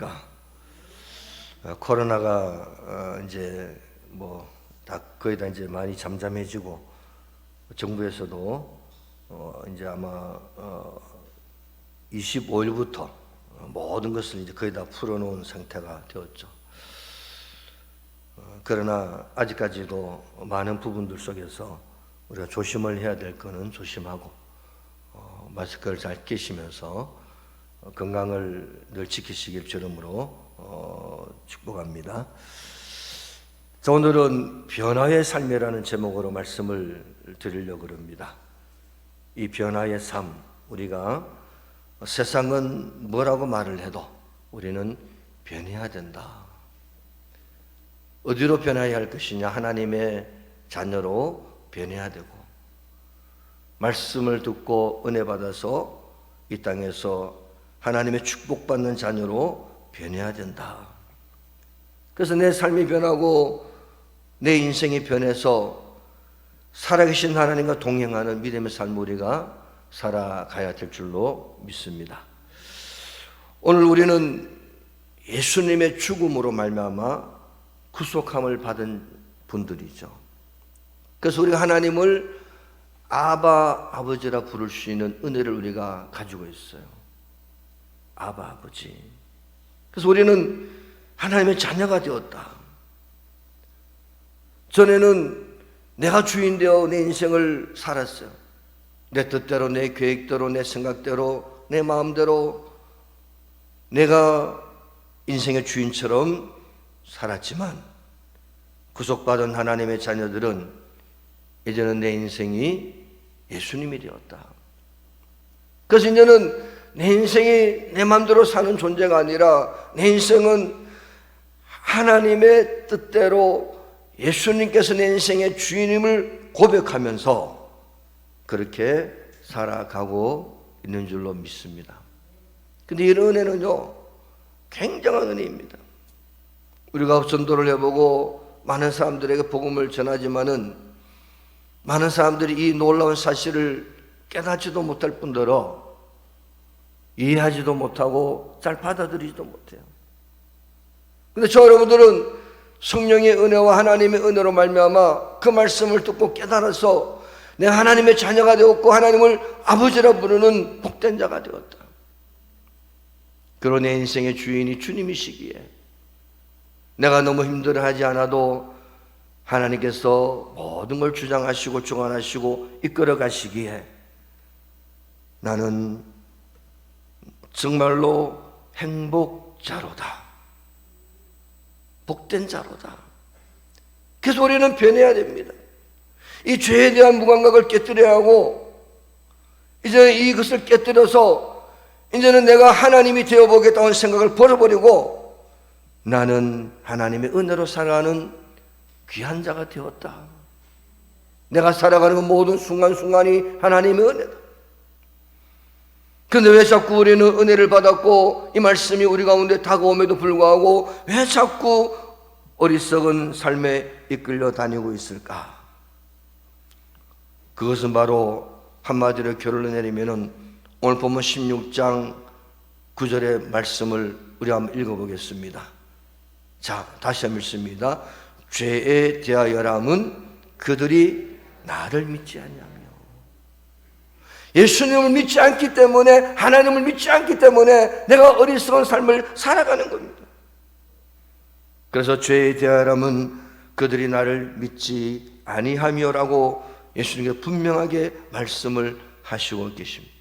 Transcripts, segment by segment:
안녕하십니까. 어, 코로나가 어, 이제 뭐 다 거의 다 이제 많이 잠잠해지고 정부에서도 어, 이제 아마 어, 25일부터 모든 것을 이제 거의 다 풀어놓은 상태가 되었죠. 어, 그러나 아직까지도 많은 부분들 속에서 우리가 조심을 해야 될 거는 조심하고 어, 마스크를 잘 끼시면서 어, 건강을 늘 지키시길 주름으로 어, 축복합니다. 자, 오늘은 변화의 삶이라는 제목으로 말씀을 드리려고 합니다. 이 변화의 삶, 우리가 세상은 뭐라고 말을 해도 우리는 변해야 된다. 어디로 변해야 할 것이냐? 하나님의 자녀로 변해야 되고, 말씀을 듣고 은혜 받아서 이 땅에서 하나님의 축복받는 자녀로 변해야 된다. 그래서 내 삶이 변하고 내 인생이 변해서 살아계신 하나님과 동행하는 믿음의 삶 우리가 살아가야 될 줄로 믿습니다. 오늘 우리는 예수님의 죽음으로 말미암아 구속함을 받은 분들이죠. 그래서 우리가 하나님을 아바 아버지라 부를 수 있는 은혜를 우리가 가지고 있어요. 아바 아버지. 그래서 우리는 하나님의 자녀가 되었다. 전에는 내가 주인 되어 내 인생을 살았어요. 내 뜻대로, 내 계획대로, 내 생각대로, 내 마음대로 내가 인생의 주인처럼 살았지만 구속받은 하나님의 자녀들은 이제는 내 인생이 예수님이 되었다. 그래서 이제는 내 인생이 내 마음대로 사는 존재가 아니라 내 인생은 하나님의 뜻대로 예수님께서 내 인생의 주인임을 고백하면서 그렇게 살아가고 있는 줄로 믿습니다. 근데 이런 은혜는요, 굉장한 은혜입니다. 우리가 전도를 해보고 많은 사람들에게 복음을 전하지만은 많은 사람들이 이 놀라운 사실을 깨닫지도 못할 뿐더러 이해하지도 못하고 잘 받아들이지도 못해요. 근데 저 여러분들은 성령의 은혜와 하나님의 은혜로 말미암아 그 말씀을 듣고 깨달아서 내 하나님의 자녀가 되었고 하나님을 아버지라 부르는 복된 자가 되었다. 그런 내 인생의 주인이 주님이시기에 내가 너무 힘들어하지 않아도 하나님께서 모든 걸 주장하시고 주관하시고 이끌어 가시기에 나는 정말로 행복자로다. 복된 자로다. 그래서 우리는 변해야 됩니다. 이 죄에 대한 무감각을 깨뜨려야 하고, 이제 이것을 깨뜨려서, 이제는 내가 하나님이 되어보겠다는 생각을 버려버리고, 나는 하나님의 은혜로 살아가는 귀한 자가 되었다. 내가 살아가는 그 모든 순간순간이 하나님의 은혜다. 근데 왜 자꾸 우리는 은혜를 받았고 이 말씀이 우리 가운데 다가옴에도 불구하고 왜 자꾸 어리석은 삶에 이끌려 다니고 있을까? 그것은 바로 한마디로 결론을 내리면은 오늘 보면 16장 9절의 말씀을 우리 한번 읽어보겠습니다. 자, 다시 한번 읽습니다. 죄에 대하여람은 그들이 나를 믿지 않냐며. 예수님을 믿지 않기 때문에 하나님을 믿지 않기 때문에 내가 어리석은 삶을 살아가는 겁니다. 그래서 죄에 대하여람은 그들이 나를 믿지 아니하며라고 예수님께 분명하게 말씀을 하시고 계십니다.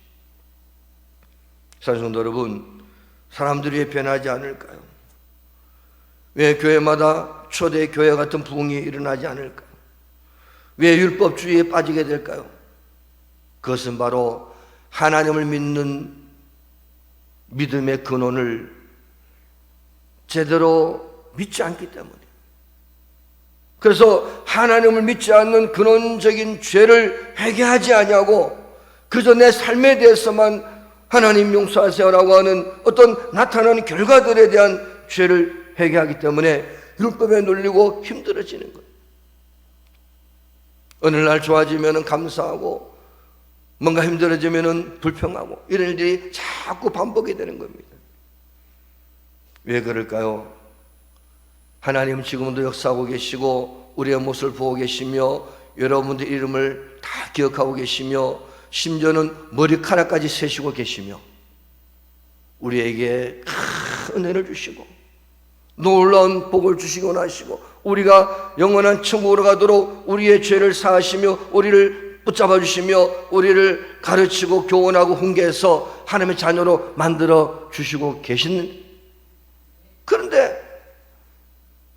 사랑성도 여러분, 사람들이 왜 변하지 않을까요? 왜 교회마다 초대 교회 같은 부흥이 일어나지 않을까요? 왜 율법주의에 빠지게 될까요? 그것은 바로 하나님을 믿는 믿음의 근원을 제대로 믿지 않기 때문에. 그래서 하나님을 믿지 않는 근원적인 죄를 회개하지 아니하고 그저 내 삶에 대해서만 하나님 용서하세요라고 하는 어떤 나타나는 결과들에 대한 죄를 회개하기 때문에 율법에 눌리고 힘들어지는 거예요. 어느 날 좋아지면 감사하고 뭔가 힘들어지면 불평하고 이런 일들이 자꾸 반복이 되는 겁니다. 왜 그럴까요? 하나님 지금도 역사하고 계시고 우리의 모습을 보고 계시며 여러분들 이름을 다 기억하고 계시며 심지어는 머리카락까지 세시고 계시며 우리에게 큰 은혜를 주시고 놀라운 복을 주시고 나시고 우리가 영원한 천국으로 가도록 우리의 죄를 사하시며 우리를 붙잡아 주시며 우리를 가르치고 교훈하고 훈계해서 하나님의 자녀로 만들어 주시고 계시는 그런데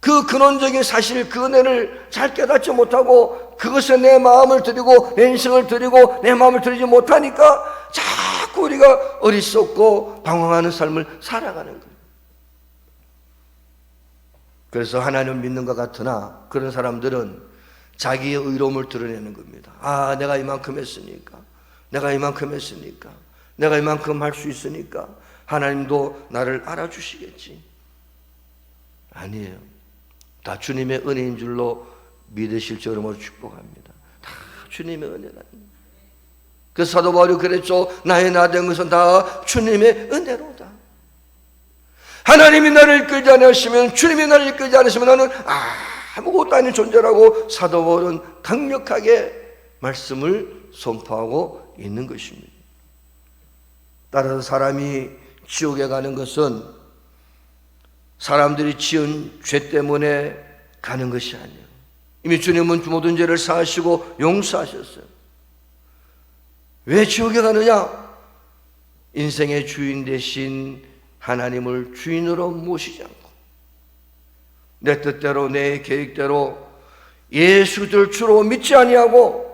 그 근원적인 사실 그 은혜를 잘 깨닫지 못하고 그것에 내 마음을 드리고 내 인생을 드리고 내 마음을 드리지 못하니까 자꾸 우리가 어리석고 방황하는 삶을 살아가는 거예요. 그래서 하나님을 믿는 것 같으나 그런 사람들은 자기의 의로움을 드러내는 겁니다. 아, 내가 이만큼 했으니까. 내가 이만큼 했으니까. 내가 이만큼 할 수 있으니까. 하나님도 나를 알아주시겠지. 아니에요. 다 주님의 은혜인 줄로 믿으실 줄로 축복합니다. 다 주님의 은혜라는. 그 사도 바울이 그랬죠. 나의 나된 것은 다 주님의 은혜로다. 하나님이 나를 이끌지 않으시면 주님이 나를 이끌지 않으시면 나는 아 무것도 아닌 존재라고 사도 바울은 강력하게 말씀을 선포하고 있는 것입니다. 따라서 사람이 지옥에 가는 것은 사람들이 지은 죄 때문에 가는 것이 아니에요. 이미 주님은 모든 죄를 사하시고 용서하셨어요. 왜 지옥에 가느냐? 인생의 주인 대신 하나님을 주인으로 모시지 않고 내 뜻대로 내 계획대로 예수를 주로 믿지 아니하고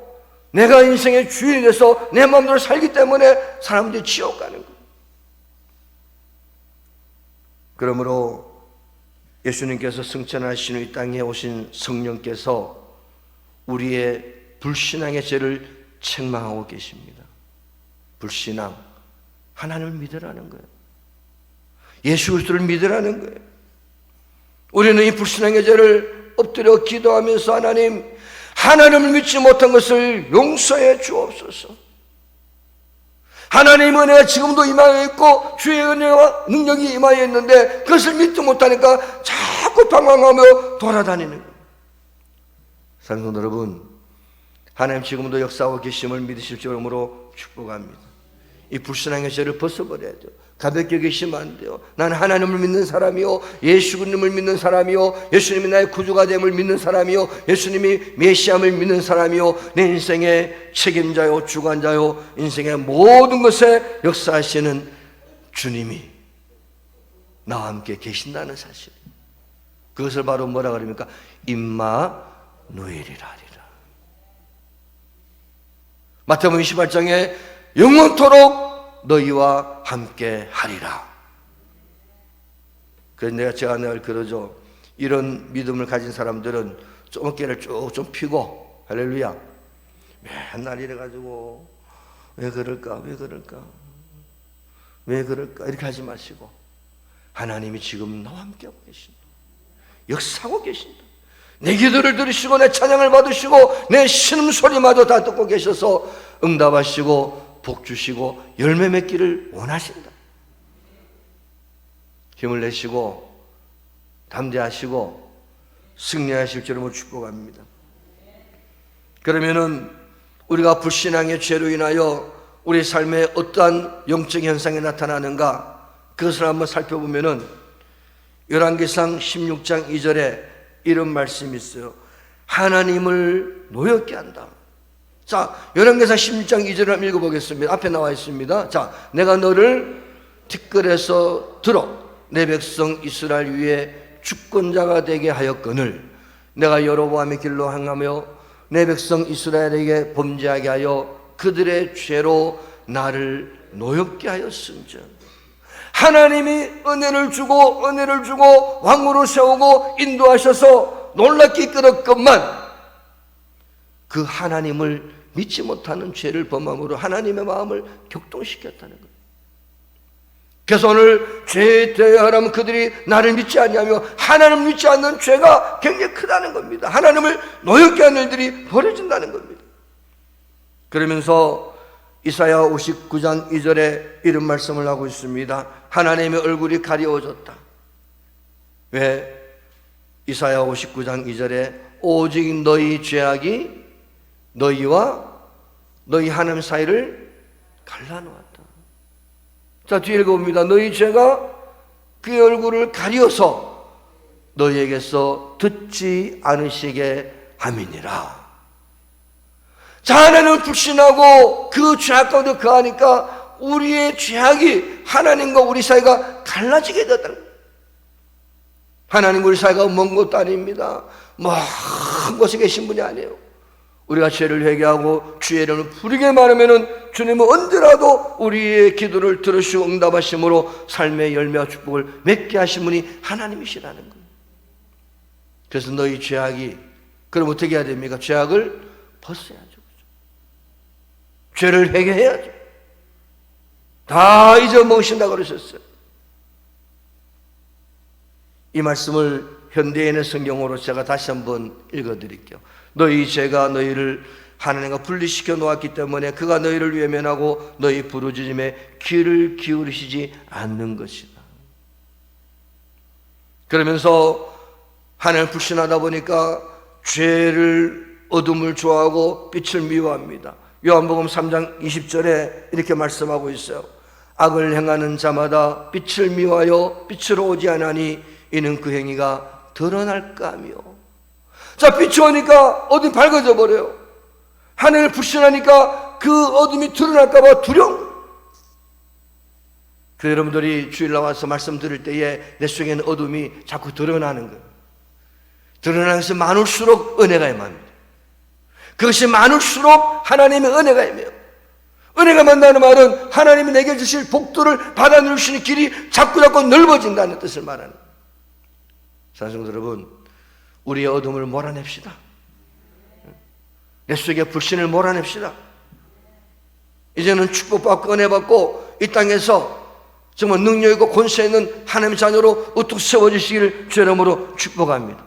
내가 인생의 주인이 돼서 내 마음대로 살기 때문에 사람들이 지옥 가는 거예요. 그러므로 예수님께서 승천하신 이 땅에 오신 성령께서 우리의 불신앙의 죄를 책망하고 계십니다. 불신앙, 하나님을 믿으라는 거예요. 예수 그리스도를 믿으라는 거예요. 우리는 이 불신앙의 죄를 엎드려 기도하면서 하나님, 하나님을 믿지 못한 것을 용서해 주옵소서. 하나님 은혜가 지금도 임하여 있고 주의 은혜와 능력이 임하여 있는데 그것을 믿지 못하니까 자꾸 방황하며 돌아다니는. 사랑하는 여러분, 하나님 지금도 역사하고 계심을 믿으실 줄로 축복합니다. 이 불신앙의 죄를 벗어버려야 돼요. 가볍게 계시면 안 돼요. 나는 하나님을 믿는 사람이요. 예수님을 믿는 사람이요. 예수님이 나의 구주가 됨을 믿는 사람이요. 예수님이 메시암을 믿는 사람이요. 내 인생의 책임자요. 주관자요. 인생의 모든 것에 역사하시는 주님이 나와 함께 계신다는 사실. 그것을 바로 뭐라 그럽니까? 임마 누엘이라 하리라. 마태복음 28장에 영원토록 너희와 함께 하리라. 그래서 내가 제가 늘 그러죠. 이런 믿음을 가진 사람들은 좀 어깨를 쭉 좀 피고 할렐루야. 맨날 이래가지고 왜 그럴까 왜 그럴까 왜 그럴까 이렇게 하지 마시고 하나님이 지금 나와 함께하고 계신다. 역사하고 계신다. 내 기도를 들으시고 내 찬양을 받으시고 내 신음 소리마저 다 듣고 계셔서 응답하시고 복 주시고 열매 맺기를 원하신다. 힘을 내시고 담대하시고 승리하실 줄을 축복합니다. 그러면은 우리가 불신앙의 죄로 인하여 우리 삶에 어떠한 영적 현상이 나타나는가 그것을 한번 살펴보면은 열왕기상 16장 2절에 이런 말씀이 있어요. 하나님을 노엽게 한다. 자, 열왕기상 16장 2절을 한번 읽어보겠습니다. 앞에 나와 있습니다. 자, 내가 너를 티끌에서 들어 내 백성 이스라엘 위에 주권자가 되게 하였거늘 내가 여로보암의 길로 행하며 내 백성 이스라엘에게 범죄하게 하여 그들의 죄로 나를 노엽게 하였음즉 하나님이 은혜를 주고 은혜를 주고 왕으로 세우고 인도하셔서 놀랍게 이끌었건만 그 하나님을 믿지 못하는 죄를 범함으로 하나님의 마음을 격동시켰다는 거예요. 그래서 오늘 죄에 대하면 그들이 나를 믿지 않냐며 하나님을 믿지 않는 죄가 굉장히 크다는 겁니다. 하나님을 노엽게 하는 일들이 벌어진다는 겁니다. 그러면서 이사야 59장 2절에 이런 말씀을 하고 있습니다. 하나님의 얼굴이 가려워졌다. 왜 이사야 59장 2절에 오직 너희 죄악이 너희와 너희 하나님 사이를 갈라놓았다. 자, 뒤에 읽어봅니다. 너희 죄가 그의 얼굴을 가리어서 너희에게서 듣지 않으시게 함이니라. 자, 하나님을 불신하고 그 죄악 가운데 거하니까 우리의 죄악이 하나님과 우리 사이가 갈라지게 되었다. 하나님 우리 사이가 먼 것도 아닙니다. 먼 곳에 계신 분이 아니에요. 우리가 죄를 회개하고 주의 이름을 부르게 말하면은 주님은 언제라도 우리의 기도를 들으시고 응답하심으로 삶의 열매와 축복을 맺게 하신 분이 하나님이시라는 거예요. 그래서 너희 죄악이 그럼 어떻게 해야 됩니까? 죄악을 벗어야죠. 죄를 회개해야죠. 다 잊어먹으신다 그러셨어요. 이 말씀을 현대인의 성경으로 제가 다시 한번 읽어드릴게요. 너희 죄가 너희를 하나님과 분리시켜 놓았기 때문에 그가 너희를 외면하고 너희 부르짖음에 귀를 기울이시지 않는 것이다. 그러면서 하나님을 불신하다 보니까 죄를 어둠을 좋아하고 빛을 미워합니다. 요한복음 3장 20절에 이렇게 말씀하고 있어요. 악을 행하는 자마다 빛을 미워하여 빛으로 오지 않으니 이는 그 행위가 드러날까 하며 자 오니까 어둠이 밝아져 버려요. 하늘을 불신하니까 그 어둠이 드러날까 봐 두려움 그 여러분들이 주일 나와서 말씀 들을 때에 내 속에는 어둠이 자꾸 드러나는 드러나는 것이 많을수록 은혜가 임합니다. 그것이 많을수록 하나님의 은혜가 임해요. 은혜가 만나는 말은 하나님이 내게 주실 복도를 받아 누릴 수 있는 길이 자꾸 자꾸 넓어진다는 뜻을 말하는 사성도 여러분, 우리의 어둠을 몰아냅시다. 내 속에 불신을 몰아냅시다. 이제는 축복받고 은혜받고 이 땅에서 정말 능력 있고 권세 있는 하나님의 자녀로 우뚝 세워지시기를 주 이름으로 축복합니다.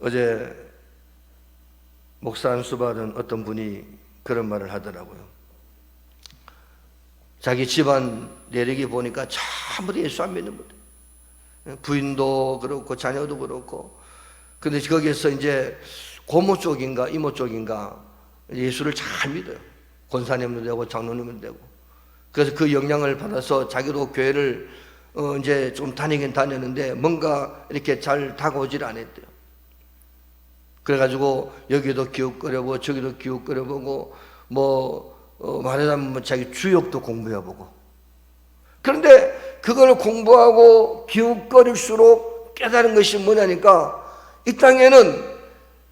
어제 목사 안수 받은 어떤 분이 그런 말을 하더라고요. 자기 집안 내력이 보니까 전부 예수 안 믿는 분들. 부인도 그렇고 자녀도 그렇고. 근데 거기에서 이제 고모 쪽인가 이모 쪽인가 예수를 잘 믿어요. 권사님도 되고 장로님도 되고. 그래서 그 영향을 받아서 자기도 교회를 어 이제 좀 다니긴 다녔는데 뭔가 이렇게 잘 다가오질 않았대요. 그래가지고 여기도 기웃거려보고 저기도 기웃거려보고 뭐 어, 말하자면 뭐 자기 주역도 공부해보고 그런데 그걸 공부하고 기웃거릴수록 깨달은 것이 뭐냐니까 이 땅에는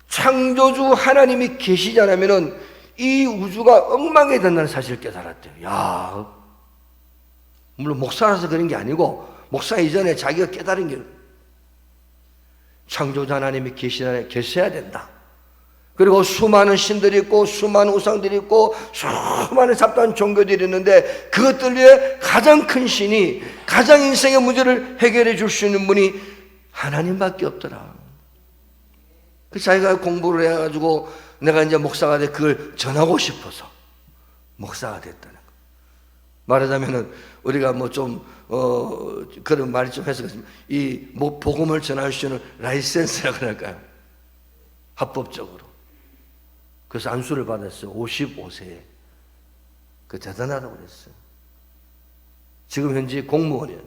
창조주 하나님이 계시지 않으면 이 우주가 엉망이 된다는 사실을 깨달았대요. 야, 물론 목사라서 그런 게 아니고 목사 이전에 자기가 깨달은 게 창조주 하나님이 계시나 계셔야 된다. 그리고 수많은 신들이 있고 수많은 우상들이 있고 수많은 잡다한 종교들이 있는데 그것들 위해 가장 큰 신이 가장 인생의 문제를 해결해 줄 수 있는 분이 하나님밖에 없더라. 그 자기가 공부를 해가지고 내가 이제 목사가 돼 그걸 전하고 싶어서 목사가 됐다는 거. 말하자면은 우리가 뭐 좀 어, 그런 말이 좀 해서 이뭐 복음을 전할 수 있는 라이센스라 그럴까요? 합법적으로. 그래서 안수를 받았어요. 55세에. 그 대단하다고 그랬어요. 지금 현재 공무원이에요.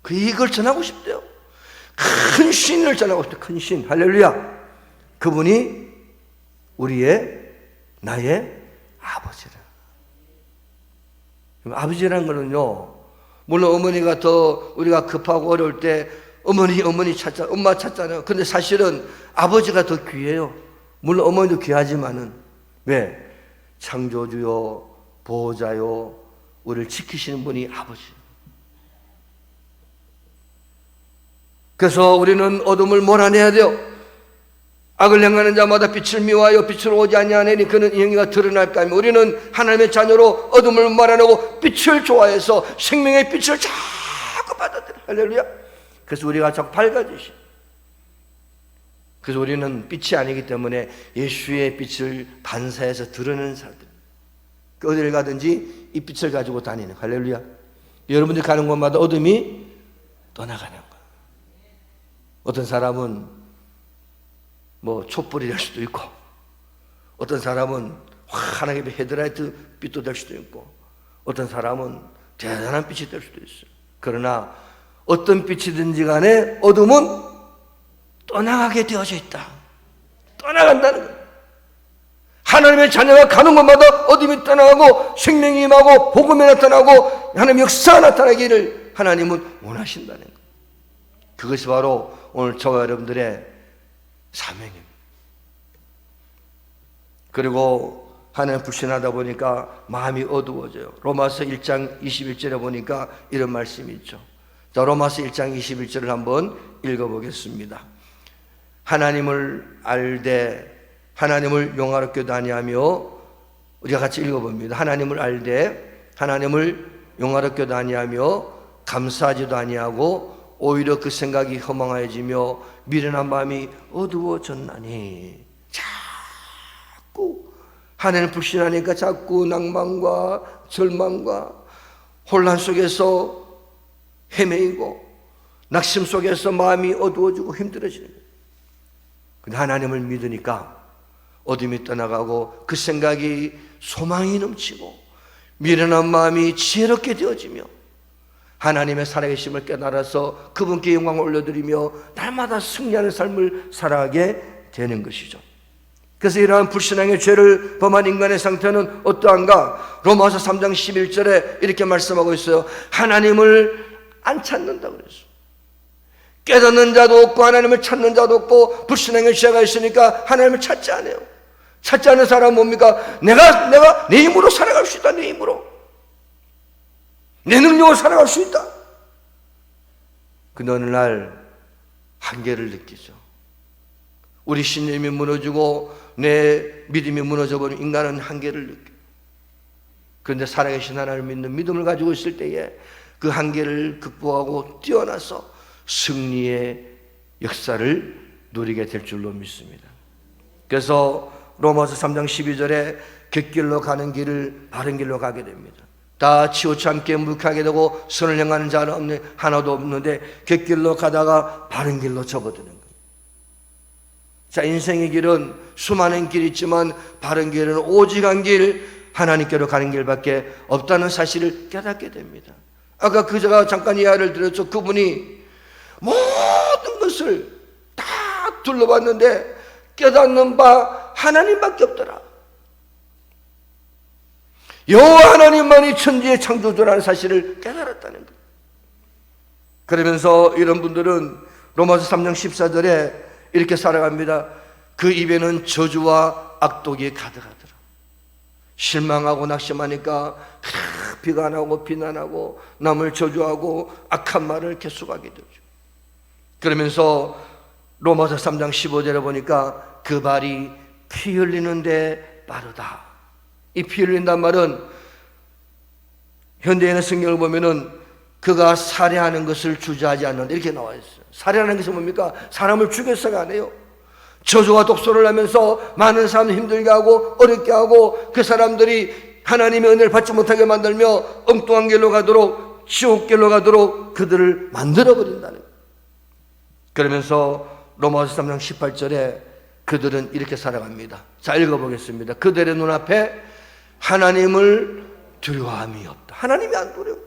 그 이걸 전하고 싶대요. 큰 신을 전하고 싶대. 큰 신. 할렐루야. 그분이 우리의 나의 아버지라. 아버지라는 거는요. 물론 어머니가 더 우리가 급하고 어려울 때 어머니 어머니 찾자 엄마 찾잖아요. 근데 사실은 아버지가 더 귀해요. 물론 어머니도 귀하지만은 왜 창조주요 보호자요 우리를 지키시는 분이 아버지. 그래서 우리는 어둠을 몰아내야 돼요. 악을 행하는 자마다 빛을 미워하여 빛으로 오지 아니하니 그는 영이가 드러날까 하며 우리는 하나님의 자녀로 어둠을 몰아내고 빛을 좋아해서 생명의 빛을 자꾸 받아들여 할렐루야 그래서 우리가 자꾸 밝아지시 그래서 우리는 빛이 아니기 때문에 예수의 빛을 반사해서 드러내는 사람들 그 어디를 가든지 이 빛을 가지고 다니는. 할렐루야. 여러분들이 가는 곳마다 어둠이 떠나가는 거예요. 어떤 사람은 뭐 촛불이 될 수도 있고 어떤 사람은 환하게 헤드라이트 빛도 될 수도 있고 어떤 사람은 대단한 빛이 될 수도 있어요. 그러나 어떤 빛이든지 간에 어둠은 떠나가게 되어져 있다. 떠나간다는 거예요. 하나님의 자녀가 가는 곳마다 어둠이 떠나가고 생명이 임하고 복음이 나타나고 하나님 역사가 나타나기를 하나님은 원하신다는 거예요. 그것이 바로 오늘 저와 여러분들의 사명입니다. 그리고 하나님 불신하다 보니까 마음이 어두워져요. 로마서 1장 21절에 보니까 이런 말씀이 있죠. 자, 로마서 1장 21절을 한번 읽어보겠습니다. 하나님을 알되 하나님을 용화롭게도 아니하며 우리가 같이 읽어봅니다. 하나님을 알되 하나님을 용화롭게도 아니하며 감사하지도 아니하고 오히려 그 생각이 허망해지며 미련한 마음이 어두워졌나니 자꾸 하나님 불신하니까 자꾸 낭만과 절망과 혼란 속에서 헤매이고 낙심 속에서 마음이 어두워지고 힘들어지는 거예요. 근데 하나님을 믿으니까 어둠이 떠나가고 그 생각이 소망이 넘치고 미련한 마음이 지혜롭게 되어지며 하나님의 살아계심을 깨달아서 그분께 영광을 올려드리며 날마다 승리하는 삶을 살아가게 되는 것이죠. 그래서 이러한 불신앙의 죄를 범한 인간의 상태는 어떠한가? 로마서 3장 11절에 이렇게 말씀하고 있어요. 하나님을 안 찾는다고 그랬어요. 깨닫는 자도 없고 하나님을 찾는 자도 없고 불신앙의 죄가 있으니까 하나님을 찾지 않아요. 찾지 않는 사람은 뭡니까? 내가 내가 내 힘으로 살아갈 수 있다. 내 힘으로. 내 능력으로 살아갈 수 있다. 근데 어느 날 한계를 느끼죠. 우리 신념이 무너지고 내 믿음이 무너져버린 인간은 한계를 느껴요. 그런데 살아계신 하나님을 믿는 믿음을 가지고 있을 때에 그 한계를 극복하고 뛰어나서 승리의 역사를 누리게 될 줄로 믿습니다. 그래서 로마서 3장 12절에 객길로 가는 길을 바른 길로 가게 됩니다. 다 치우치 함께 무익하게 되고 선을 행하는 자는 없는 하나도 없는데 객길로 가다가 바른 길로 접어드는. 자, 인생의 길은 수많은 길이 있지만 바른 길은 오직 한 길, 하나님께로 가는 길밖에 없다는 사실을 깨닫게 됩니다. 아까 그제가 잠깐 이야기를 드렸죠. 그분이 모든 것을 다 둘러봤는데 깨닫는 바 하나님밖에 없더라. 여호와 하나님만이 천지의 창조주라는 사실을 깨달았다는 것. 그러면서 이런 분들은 로마서 3장 14절에 이렇게 살아갑니다. 그 입에는 저주와 악독이 가득하더라. 실망하고 낙심하니까 비가 안 하고 비난하고 남을 저주하고 악한 말을 계속하게 되죠. 그러면서 로마서 3장 15절에 보니까 그 발이 피 흘리는데 빠르다. 이 피 흘린단 말은 현대인의 성경을 보면은 그가 살해하는 것을 주저하지 않는다 이렇게 나와 있어요. 살해하는 것이 뭡니까? 사람을 죽여서가 아니에요. 저주와 독소를 하면서 많은 사람을 힘들게 하고 어렵게 하고 그 사람들이 하나님의 은혜를 받지 못하게 만들며 엉뚱한 길로 가도록 지옥길로 가도록 그들을 만들어 버린다는 거예요. 그러면서 로마서 3장 18절에 그들은 이렇게 살아갑니다. 자 읽어보겠습니다. 그들의 눈앞에 하나님을 두려워함이 없다. 하나님이 안 두려워.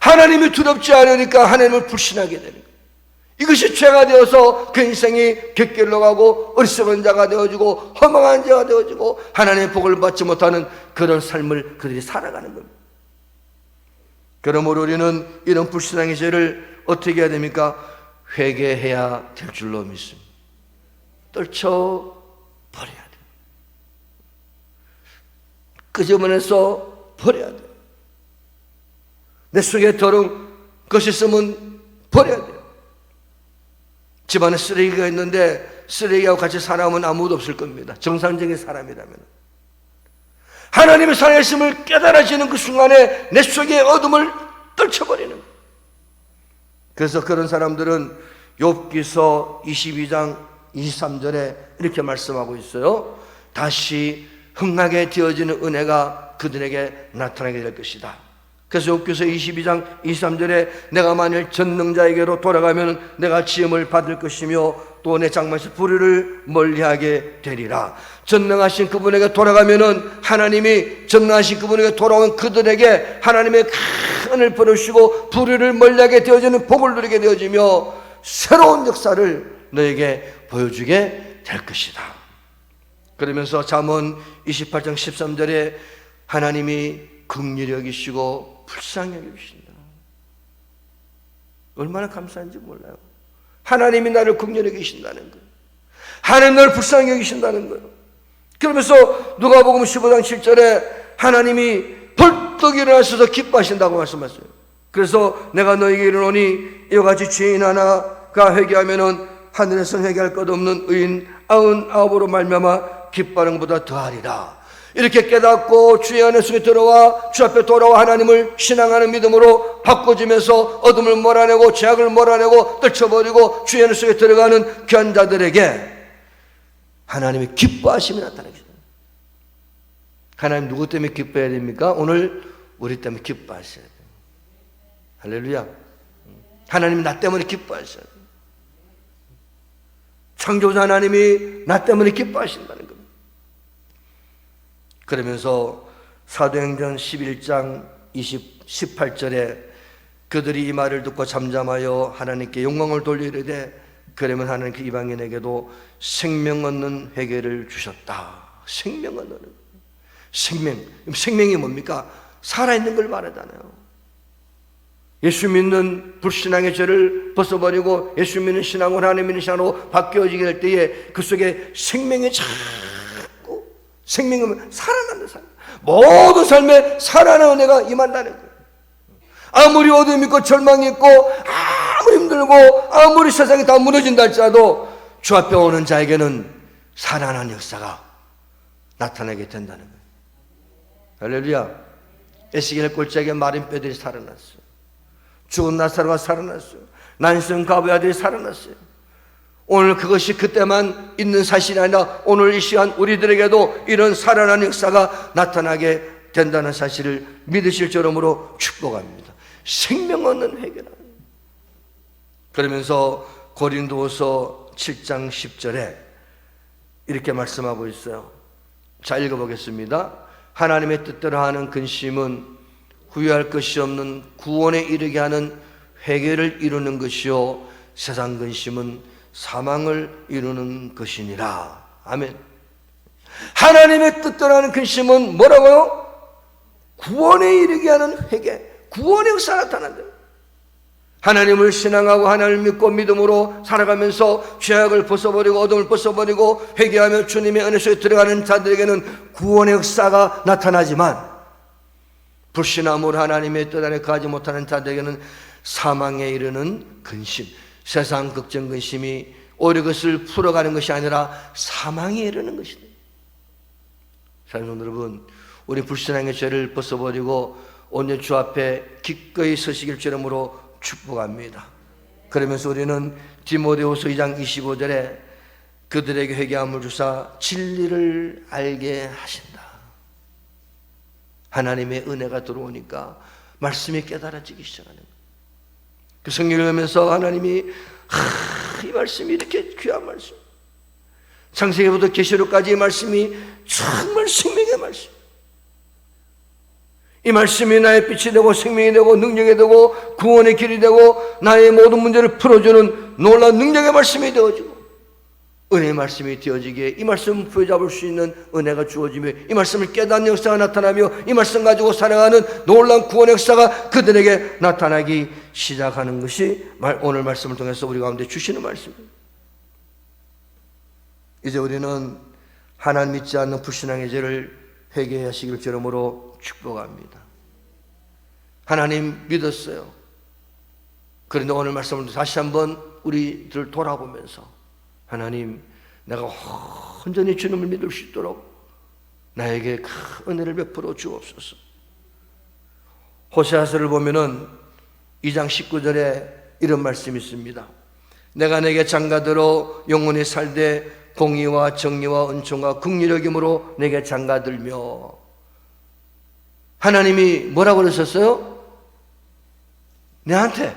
하나님이 두렵지 않으니까 하나님을 불신하게 되는 거예요. 이것이 죄가 되어서 그 인생이 객길로 가고 어리석은 자가 되어지고 허망한 자가 되어지고 하나님의 복을 받지 못하는 그런 삶을 그들이 살아가는 겁니다. 그러므로 우리는 이런 불신앙의 죄를 어떻게 해야 됩니까? 회개해야 될 줄로 믿습니다. 떨쳐 버려야 돼. 끄집어내서 버려야 돼. 내 속에 더러운 것이 있으면 버려야 돼. 집안에 쓰레기가 있는데 쓰레기하고 같이 살아오면 아무도 없을 겁니다. 정상적인 사람이라면. 하나님의 살아계심을 깨달아지는 그 순간에 내 속의 어둠을 떨쳐버리는 거예요. 그래서 그런 사람들은 욥기서 22장 23절에 이렇게 말씀하고 있어요. 다시 흥하게 되어지는 은혜가 그들에게 나타나게 될 것이다. 그래서 욥기서 22장 23절에 내가 만일 전능자에게로 돌아가면 내가 지음을 받을 것이며 또 내 장막에서 불의를 멀리하게 되리라. 전능하신 그분에게 돌아가면은 하나님이 전능하신 그분에게 돌아온 그들에게 하나님의 큰 은을 벌으시고 불의를 멀리하게 되어지는 복을 누리게 되어지며 새로운 역사를 너에게 보여주게 될 것이다. 그러면서 잠언 28장 13절에 하나님이 긍휼히 여기시고 불쌍히 여기신다. 얼마나 감사한지 몰라요. 하나님이 나를 긍휼히 여기신다는 거예요. 하나님 나를 불쌍히 여기신다는 거예요. 그러면서 누가복음 15장 7절에 하나님이 벌떡 일어나셔서 기뻐하신다고 말씀하셨어요. 그래서 내가 너에게 이르노니 이와 같이 죄인 하나가 회개하면은 하늘에서 회개할 것 없는 의인 아흔 아홉으로 말미암아 기뻐하는 것보다 더하리라. 이렇게 깨닫고 주의 안에 속에 들어와 주 앞에 돌아와 하나님을 신앙하는 믿음으로 바꿔주면서 어둠을 몰아내고 죄악을 몰아내고 떨쳐버리고 주의 안에 속에 들어가는 귀한 자들에게 하나님의 기뻐하심이 나타나겠습니다. 하나님 누구 때문에 기뻐해야 됩니까? 오늘 우리 때문에 기뻐하셔야 돼요. 할렐루야. 하나님 나 때문에 기뻐하셔야 돼요. 창조자 하나님이 나 때문에 기뻐하신다는. 그러면서 사도행전 11장 20, 18절에 그들이 이 말을 듣고 잠잠하여 하나님께 영광을 돌리려되 그러면 하나님 그 이방인에게도 생명 얻는 회개를 주셨다. 생명 얻는 생명. 생명이 뭡니까? 살아있는 걸 말하잖아요. 예수 믿는 불신앙의 죄를 벗어버리고 예수 믿는 신앙으로 하나님 믿는 신앙으로 바뀌어지게 될 때에 그 속에 생명이 생명은 살아나는 삶. 모든 삶에 살아나는 은혜가 임한다는 거예요. 아무리 어둠이 있고 절망이 있고 아무리 힘들고 아무리 세상이 다 무너진다 할지라도 주 앞에 오는 자에게는 살아나는 역사가 나타나게 된다는 거예요. 할렐루야. 에스겔 꼴짝에 마른 뼈들이 살아났어요. 죽은 나사로가 살아났어요. 난성 가부의 아들이 살아났어요. 오늘 그것이 그때만 있는 사실이 아니라 오늘 이 시간 우리들에게도 이런 살아난 역사가 나타나게 된다는 사실을 믿으실 저름으로 축복합니다. 생명 얻는 회개라. 그러면서 고린도서 7장 10절에 이렇게 말씀하고 있어요. 자 읽어보겠습니다. 하나님의 뜻대로 하는 근심은 후회할 것이 없는 구원에 이르게 하는 회개를 이루는 것이요 세상 근심은 사망을 이루는 것이니라. 아멘. 하나님의 뜻대로 하는 근심은 뭐라고요? 구원에 이르게 하는 회개, 구원의 역사 나타난다. 하나님을 신앙하고 하나님을 믿고 믿음으로 살아가면서 죄악을 벗어버리고 어둠을 벗어버리고 회개하며 주님의 은혜 속에 들어가는 자들에게는 구원의 역사가 나타나지만 불신함으로 하나님의 뜻 안에 가지 못하는 자들에게는 사망에 이르는 근심, 세상 걱정 근심이 오히려 그것을 풀어가는 것이 아니라 사망에 이르는 것이다. 사랑하는 여러분, 우리 불신앙의 죄를 벗어버리고 오늘 주 앞에 기꺼이 서시길 주름으로 축복합니다. 그러면서 우리는 디모데후서 2장 25절에 그들에게 회개함을 주사 진리를 알게 하신다. 하나님의 은혜가 들어오니까 말씀이 깨달아지기 시작하는 거예요. 그 성경을 보면서 하나님이 하, 이 말씀이 이렇게 귀한 말씀. 창세기부터 계시록까지 이 말씀이 정말 생명의 말씀. 이 말씀이 나의 빛이 되고 생명이 되고 능력이 되고 구원의 길이 되고 나의 모든 문제를 풀어주는 놀라운 능력의 말씀이 되어지고 은혜의 말씀이 되어지기에 이 말씀을 부여잡을 수 있는 은혜가 주어지며 이 말씀을 깨닫는 역사가 나타나며 이 말씀 가지고 살아가는 놀라운 구원의 역사가 그들에게 나타나기 시작하는 것이 오늘 말씀을 통해서 우리 가운데 주시는 말씀입니다. 이제 우리는 하나님 믿지 않는 불신앙의 죄를 회개하시길 저러므로 축복합니다. 하나님 믿었어요. 그런데 오늘 말씀을 다시 한번 우리들 돌아보면서 하나님 내가 온전히 주님을 믿을 수 있도록 나에게 큰 은혜를 베풀어 주옵소서. 호세아서를 보면은 2장 19절에 이런 말씀이 있습니다. 내가 내게 장가들어 영원히 살되 공의와 정의와 은총과 긍휼력임으로 내게 장가들며 하나님이 뭐라고 그러셨어요? 내한테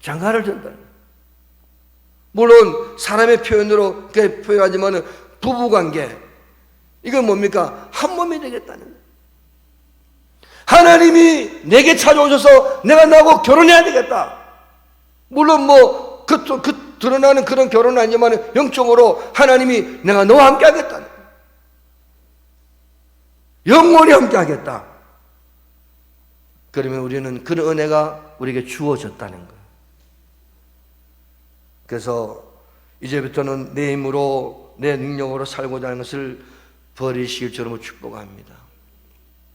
장가를 든다. 물론 사람의 표현으로 그렇게 표현하지만 부부관계 이건 뭡니까? 한 몸이 되겠다는. 하나님이 내게 찾아오셔서 내가 나하고 결혼해야 되겠다. 물론 뭐, 그, 그 드러나는 그런 결혼은 아니지만 영적으로 하나님이 내가 너와 함께 하겠다. 영원히 함께 하겠다. 그러면 우리는 그런 은혜가 우리에게 주어졌다는 거예요. 그래서 이제부터는 내 힘으로 내 능력으로 살고자 하는 것을 버리시길 저로 축복합니다.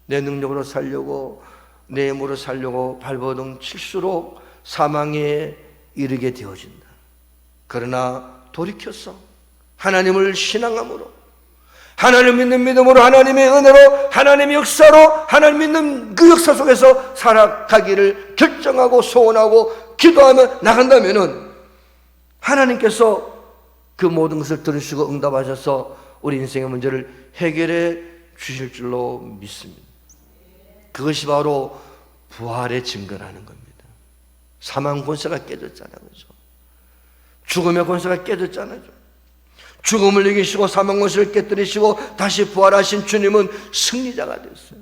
내 능력으로 살려고 내 힘으로 살려고 발버둥 칠수록 사망에 이르게 되어진다. 그러나 돌이켰어. 하나님을 신앙함으로 하나님 믿는 믿음으로 하나님의 은혜로 하나님의 역사로 하나님 믿는 그 역사 속에서 살아가기를 결정하고 소원하고 기도하며 나간다면은 하나님께서 그 모든 것을 들으시고 응답하셔서 우리 인생의 문제를 해결해 주실 줄로 믿습니다. 그것이 바로 부활의 증거라는 겁니다. 사망 권세가 깨졌잖아요. 그죠? 죽음의 권세가 깨졌잖아요. 죽음을 이기시고 사망 권세를 깨뜨리시고 다시 부활하신 주님은 승리자가 됐어요.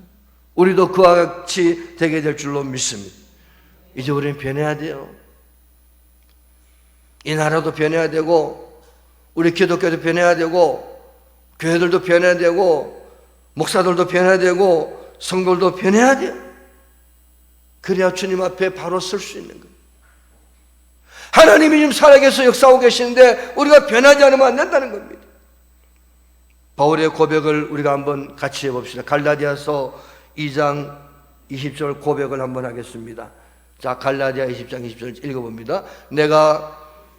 우리도 그와 같이 되게 될 줄로 믿습니다. 이제 우리는 변해야 돼요. 이 나라도 변해야 되고 우리 기독교도 변해야 되고 교회들도 변해야 되고 목사들도 변해야 되고 성도들도 변해야 돼요. 그래야 주님 앞에 바로 설 수 있는 거예요. 하나님이 지금 살아계서 역사하고 계시는데 우리가 변하지 않으면 안 된다는 겁니다. 바울의 고백을 우리가 한번 같이 해봅시다. 갈라디아서 2장 20절 고백을 한번 하겠습니다. 자, 갈라디아 20장 20절 읽어봅니다. 내가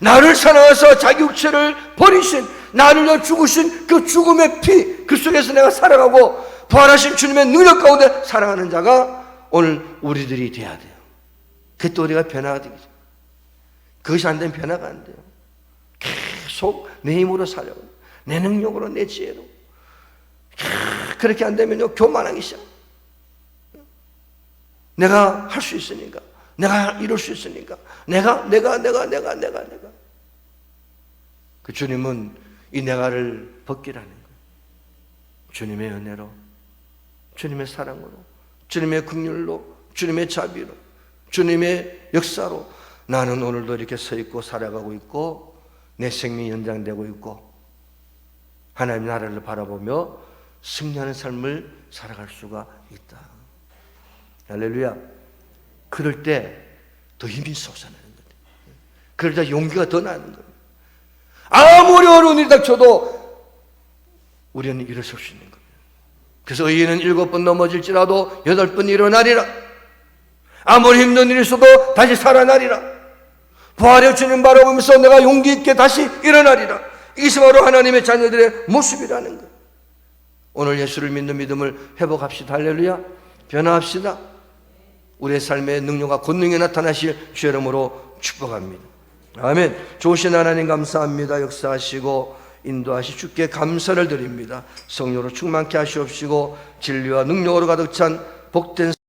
나를 사랑하사 자기 육체를 버리신 나를 위해 죽으신 그 죽음의 피 그 속에서 내가 살아가고 부활하신 주님의 능력 가운데 살아가는 자가 오늘 우리들이 돼야 돼요. 그때 우리가 변화가 되겠죠. 그것이 안 되면 변화가 안 돼요. 계속 내 힘으로 살려고. 내 능력으로, 내 지혜로. 그렇게 안 되면요, 교만하기 시작. 내가 할 수 있으니까. 내가 이룰 수 있으니까. 내가, 내가, 내가, 내가, 내가, 내가. 그 주님은 이 내가를 벗기라는 거예요. 주님의 은혜로, 주님의 사랑으로, 주님의 긍휼로, 주님의 자비로, 주님의 역사로 나는 오늘도 이렇게 서 있고 살아가고 있고 내 생명이 연장되고 있고 하나님 나라를 바라보며 승리하는 삶을 살아갈 수가 있다. 할렐루야. 그럴 때 더 힘이 솟아나는 거예요. 때 용기가 더 나는 거예요. 아무리 어려운 일이 닥쳐도 우리는 일어설 수 있는 거예요. 그래서 의인은 일곱 번 넘어질지라도 여덟 번 일어나리라. 아무리 힘든 일이 있어도 다시 살아나리라. 부활의 주님 바라보면서 내가 용기 있게 다시 일어나리라. 이것이 바로 하나님의 자녀들의 모습이라는 것. 오늘 예수를 믿는 믿음을 회복합시다. 할렐루야. 변화합시다. 우리의 삶의 능력과 권능이 나타나실 주 이름으로 축복합니다. 아멘. 좋으신 하나님 감사합니다. 역사하시고 인도하시 주께 감사를 드립니다. 성령으로 충만케 하시옵시고 진리와 능력으로 가득 찬 복된